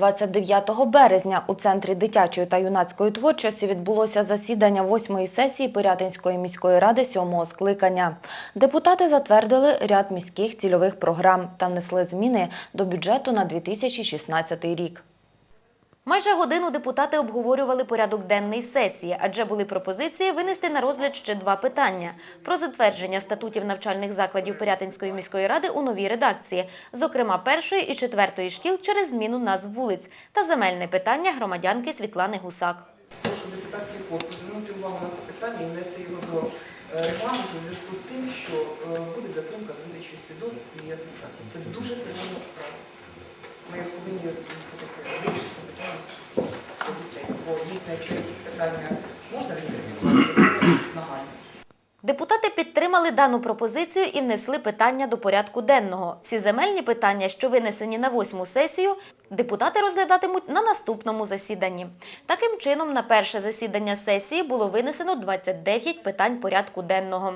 29 березня у Центрі дитячої та юнацької творчості відбулося засідання восьмої сесії Пирятинської міської ради сьомого скликання. Депутати затвердили ряд міських цільових програм та внесли зміни до бюджету на 2016 рік. Майже годину депутати обговорювали порядок денний сесії, адже були пропозиції винести на розгляд ще два питання: про затвердження статутів навчальних закладів Пирятинської міської ради у новій редакції, зокрема першої і четвертої шкіл через зміну назв вулиць, та земельне питання громадянки Світлани Гусак. Прошу депутатський корпус звернути увагу на це питання і внести його до е, регламенту в зв'язку з тим, що е, буде затримка з видачею свідоцтв і атестатів. Це дуже серйозна справа. Ми повинні все-таки вирішити питання до дітей. Бо дійсно, якщо якісь питання можна відтермінувати, нагально. Депутати підтримали дану пропозицію і внесли питання до порядку денного. Всі земельні питання, що винесені на восьму сесію, депутати розглядатимуть на наступному засіданні. Таким чином, на перше засідання сесії було винесено 29 питань порядку денного.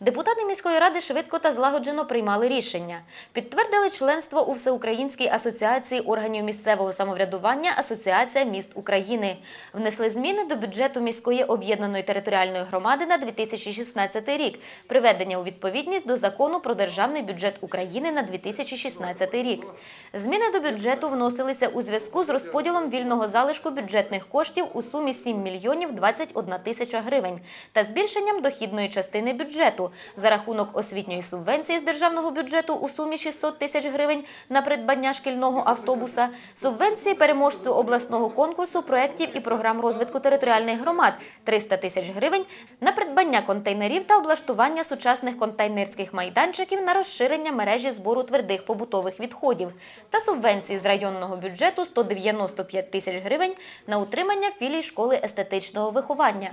Депутати міської ради швидко та злагоджено приймали рішення. Підтвердили членство у Всеукраїнській асоціації органів місцевого самоврядування Асоціація міст України. Внесли зміни до бюджету міської об'єднаної територіальної громади на 2016 рік, приведення у відповідність до закону про державний бюджет України на 2016 рік. Зміни до бюджету вносилися у зв'язку з розподілом вільного залишку бюджетних коштів у сумі 7 мільйонів 21 тисяча гривень та збільшенням дохідної частини бюджету. За рахунок освітньої субвенції з державного бюджету у сумі 600 тисяч гривень на придбання шкільного автобуса, субвенції переможцю обласного конкурсу проєктів і програм розвитку територіальних громад 300 тисяч гривень на придбання контейнерів та облаштування сучасних контейнерських майданчиків на розширення мережі збору твердих побутових відходів та субвенції з районного бюджету 195 тисяч гривень на утримання філій школи естетичного виховання.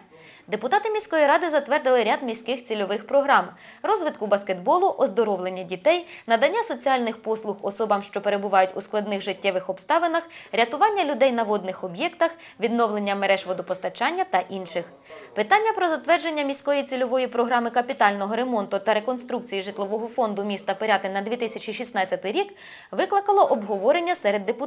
Депутати міської ради затвердили ряд міських цільових програм: розвитку баскетболу, оздоровлення дітей, надання соціальних послуг особам, що перебувають у складних життєвих обставинах, рятування людей на водних об'єктах, відновлення мереж водопостачання та інших. Питання про затвердження міської цільової програми капітального ремонту та реконструкції житлового фонду міста Пиряти на 2016 рік викликало обговорення серед депутатів.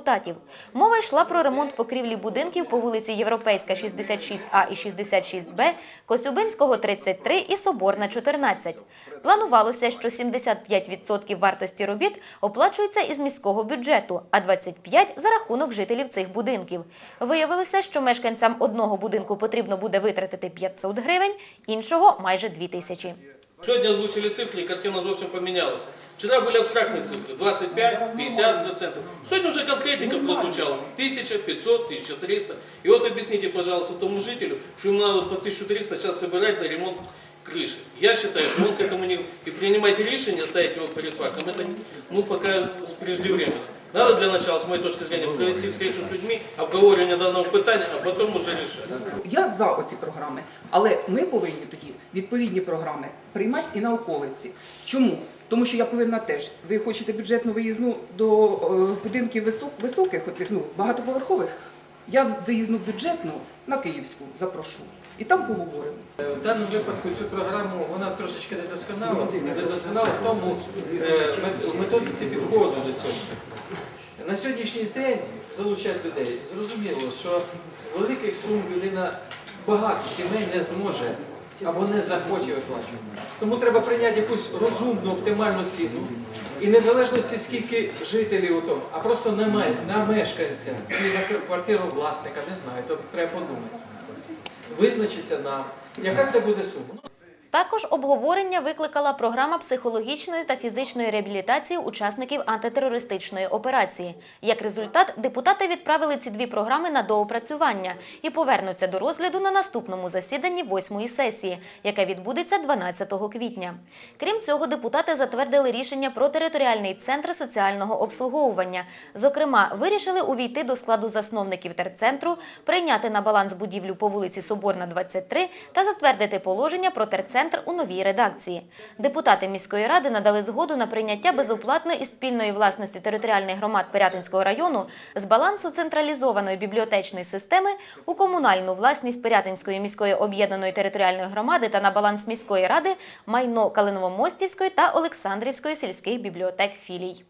Мова йшла про ремонт покрівлі будинків по вулиці Європейська 66А і 66Б, Косюбинського 33 і Соборна 14. Планувалося, що 75% вартості робіт оплачується із міського бюджету, а 25% за рахунок жителів цих будинків. Виявилося, що мешканцям одного будинку потрібно буде витратити 500 гривень, іншого майже 2 тисячі. Сьогодні озвучили цифри, і картина зовсім помінялася. Вчора були абстрактні цифри 25, 50%. Сьогодні вже конкретика прозвучала 1500, 1300. И вот объясните, пожалуйста, тому жителю, что ему надо по 1300 сейчас собирать на ремонт крыши. Я считаю, что он к этому не... И принимать решение, ставить его перед фактом, это ну, пока преждевременно. Надо для начала, с моей точки зрения, провести встречу с людьми, обговорение данного питания, а потом уже решать. Я за оці програми, але ми повинні тоді відповідні програми приймати і на околиці. Чому? Тому що я повинна теж. Ви хочете бюджетну виїзну до е, будинків висок, високих, оцих ну багатоповерхових. Я виїзну бюджетну на Київську запрошу і там поговоримо. В даному випадку цю програму вона трошечки недосконала, недосконала в тому е, в методиці підходу до цього. На сьогоднішній день залучати людей зрозуміло, що великих сум людина багато сімей не зможе або не захоче виплачувати. Тому треба прийняти якусь розумну, оптимальну ціну. І незалежності скільки жителів у тому, а просто ме- на мешканця чи на квартиру власника, не знаю, то треба подумати. Визначиться нам, яка це буде сума. Також обговорення викликала програма психологічної та фізичної реабілітації учасників антитерористичної операції. Як результат, депутати відправили ці дві програми на доопрацювання і повернуться до розгляду на наступному засіданні восьмої сесії, яке відбудеться 12 квітня. Крім цього, депутати затвердили рішення про територіальний центр соціального обслуговування. Зокрема, вирішили увійти до складу засновників терцентру, прийняти на баланс будівлю по вулиці Соборна, 23 та затвердити положення про терцентр у новій редакції. Депутати міської ради надали згоду на прийняття безоплатної і спільної власності територіальних громад Пирятинського району з балансу централізованої бібліотечної системи у комунальну власність Пирятинської міської об'єднаної територіальної громади та на баланс міської ради майно Калиново-Мостівської та Олександрівської сільських бібліотек філій.